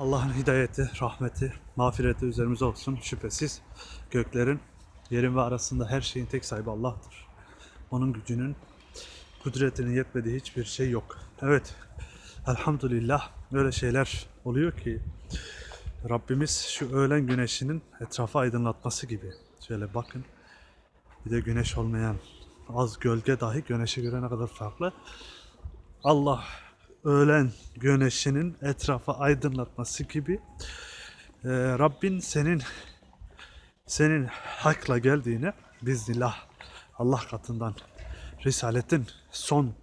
Allah'ın hidayeti, rahmeti, mağfireti üzerimize olsun. Şüphesiz göklerin, yerin ve arasında her şeyin tek sahibi Allah'tır. Onun gücünün, kudretinin yetmediği hiçbir şey yok. Evet, elhamdülillah öyle şeyler oluyor ki Rabbimiz şu öğlen güneşinin etrafı aydınlatması gibi. Şöyle bakın. Bir de güneş olmayan az gölge dahi güneşe göre ne kadar farklı. Allah öğlen güneşinin etrafı aydınlatması gibi e, Rabbin senin senin hakla geldiğini biiznillah Allah katından Risaletin son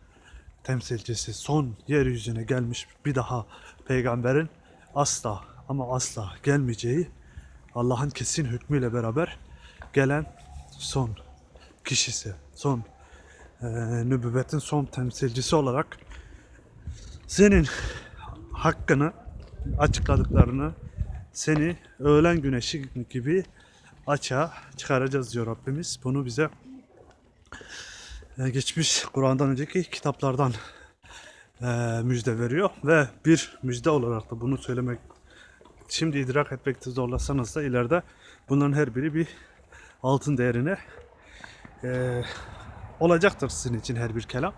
temsilcisi, son yeryüzüne gelmiş bir daha peygamberin asla ama asla gelmeyeceği Allah'ın kesin hükmüyle beraber gelen son kişisi, son e, nübüvvetin son temsilcisi olarak senin hakkını açıkladıklarını seni öğlen güneşi gibi açığa çıkaracağız diyor Rabbimiz. Bunu bize e, geçmiş Kur'an'dan önceki kitaplardan e, müjde veriyor ve bir müjde olarak da bunu söylemek şimdi idrak etmekte zorlasanız da ileride bunların her biri bir altın değerine e, olacaktır sizin için her bir kelam.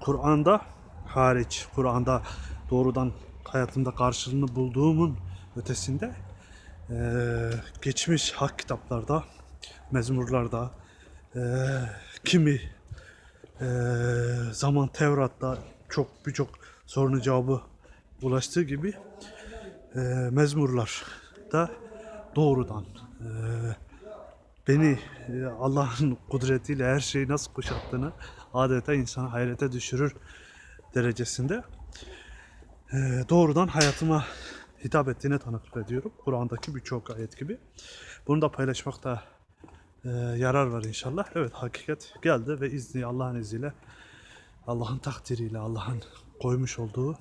Kur'an'da hariç, Kur'an'da doğrudan hayatımda karşılığını bulduğumun ötesinde e, geçmiş hak kitaplarda, mezmurlarda, e, kimi e, zaman Tevrat'ta çok birçok sorunun cevabı ulaştığı gibi e, mezmurlar da doğrudan e, beni e, Allah'ın kudretiyle her şeyi nasıl kuşattığını adeta insanı hayrete düşürür derecesinde e, doğrudan hayatıma hitap ettiğine tanıklık ediyorum. Kur'an'daki birçok ayet gibi. Bunu da paylaşmakta e, yarar var inşallah. Evet hakikat geldi ve izni Allah'ın izniyle Allah'ın takdiriyle Allah'ın koymuş olduğu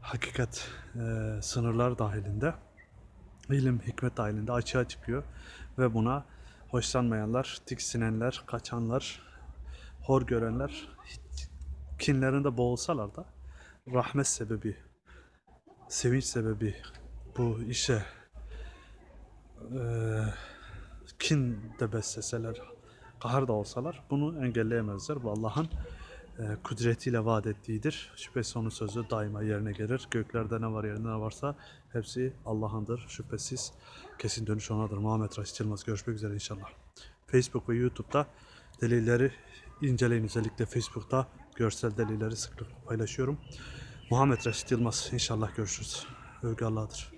hakikat e, sınırlar dahilinde ilim, hikmet dahilinde açığa çıkıyor ve buna hoşlanmayanlar, tiksinenler, kaçanlar, hor görenler, kinlerinde boğulsalar da rahmet sebebi, sevinç sebebi bu işe eee kin de besleseler, kahır da olsalar bunu engelleyemezler. Bu Allah'ın eee, kudretiyle vaat ettiğidir. Şüphesiz onun sözü daima yerine gelir. Göklerde ne var yerinde ne varsa hepsi Allah'ındır. Şüphesiz kesin dönüş onadır. Muhammed Raşit Yılmaz. Görüşmek üzere inşallah. Facebook ve YouTube'da delilleri inceleyin. Özellikle Facebook'ta görsel delilleri sıklıkla paylaşıyorum. Muhammed Reşit Yılmaz. İnşallah görüşürüz. Övgü Allah'dır.